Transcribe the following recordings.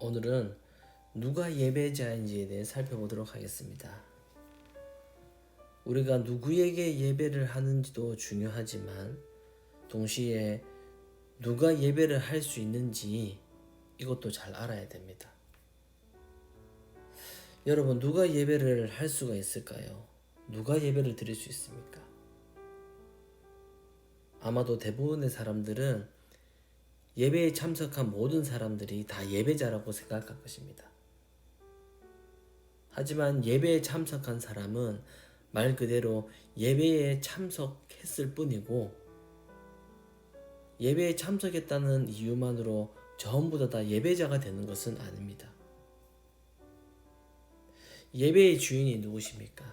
오늘은 누가 예배자인지에 대해 살펴보도록 하겠습니다. 우리가 누구에게 예배를 하는지도 중요하지만 동시에 누가 예배를 할 수 있는지 이것도 잘 알아야 됩니다. 여러분 누가 예배를 할 수가 있을까요? 누가 예배를 드릴 수 있습니까? 아마도 대부분의 사람들은 예배에 참석한 모든 사람들이 다 예배자라고 생각할 것입니다. 하지만 예배에 참석한 사람은 말 그대로 예배에 참석했을 뿐이고 예배에 참석했다는 이유만으로 전부 다, 다 예배자가 되는 것은 아닙니다. 예배의 주인이 누구십니까?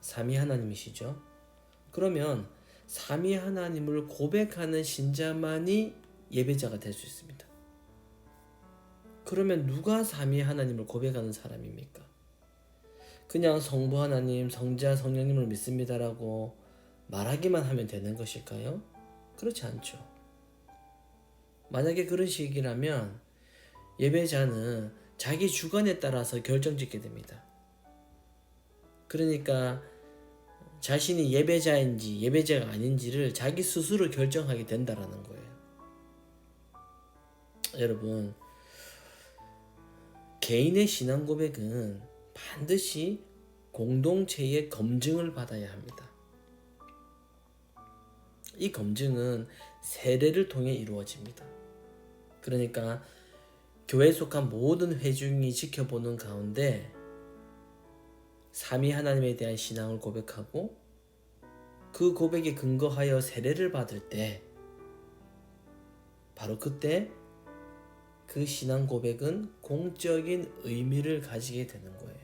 삼위 하나님이시죠? 그러면 삼위 하나님을 고백하는 신자만이 예배자가 될 수 있습니다. 그러면 누가 삼위 하나님을 고백하는 사람입니까? 그냥 성부 하나님, 성자, 성령님을 믿습니다라고 말하기만 하면 되는 것일까요? 그렇지 않죠. 만약에 그런 식이라면 예배자는 자기 주관에 따라서 결정짓게 됩니다. 그러니까 자신이 예배자인지 예배자가 아닌지를 자기 스스로 결정하게 된다라는 거예요. 여러분, 개인의 신앙 고백은 반드시 공동체의 검증을 받아야 합니다. 이 검증은 세례를 통해 이루어집니다. 그러니까 교회에 속한 모든 회중이 지켜보는 가운데 삼위 하나님에 대한 신앙을 고백하고 그 고백에 근거하여 세례를 받을 때 바로 그때 그 신앙 고백은 공적인 의미를 가지게 되는 거예요.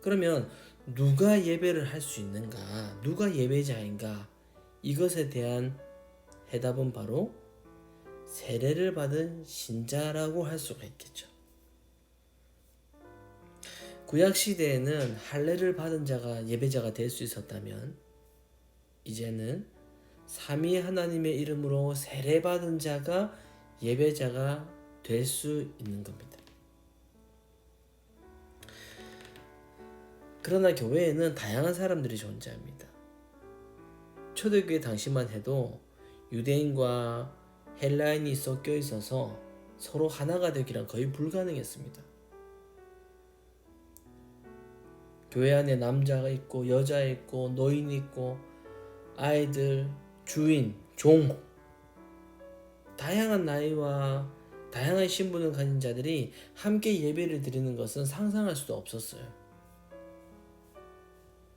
그러면 누가 예배를 할 수 있는가? 누가 예배자인가? 이것에 대한 해답은 바로 세례를 받은 신자라고 할 수가 있겠죠. 구약 시대에는 할례를 받은 자가 예배자가 될 수 있었다면 이제는 삼위 하나님의 이름으로 세례 받은 자가 예배자가 될 수 있는 겁니다. 그러나 교회에는 다양한 사람들이 존재합니다. 초대교회 당시만 해도 유대인과 헬라인이 섞여 있어서 서로 하나가 되기란 거의 불가능했습니다. 교회 안에 남자가 있고 여자 있고 노인이 있고 아이들, 주인, 종 다양한 나이와 다양한 신분을 가진 자들이 함께 예배를 드리는 것은 상상할 수도 없었어요.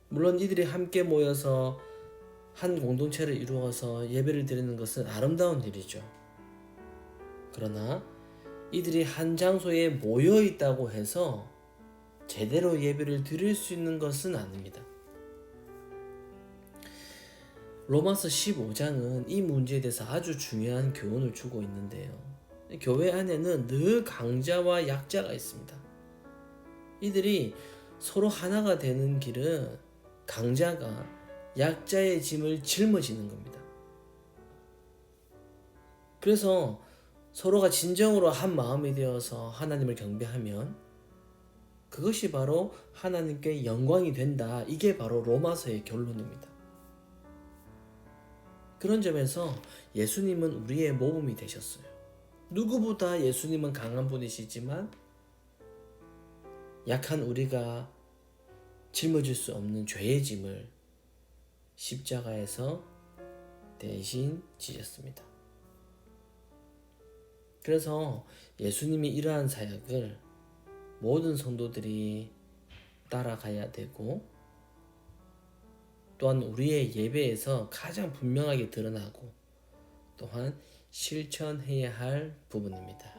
물론 이들이 함께 모여서 한 공동체를 이루어서 예배를 드리는 것은 아름다운 일이죠. 그러나 이들이 한 장소에 모여 있다고 해서 제대로 예배를 드릴 수 있는 것은 아닙니다. 로마서 15장은 이 문제에 대해서 아주 중요한 교훈을 주고 있는데요. 교회 안에는 늘 강자와 약자가 있습니다. 이들이 서로 하나가 되는 길은 강자가 약자의 짐을 짊어지는 겁니다. 그래서 서로가 진정으로 한 마음이 되어서 하나님을 경배하면 그것이 바로 하나님께 영광이 된다. 이게 바로 로마서의 결론입니다. 그런 점에서 예수님은 우리의 모범이 되셨어요. 누구보다 예수님은 강한 분이시지만 약한 우리가 짊어질 수 없는 죄의 짐을 십자가에서 대신 지셨습니다. 그래서 예수님이 이러한 사역을 모든 성도들이 따라가야 되고 또한 우리의 예배에서 가장 분명하게 드러나고 또한 실천해야 할 부분입니다.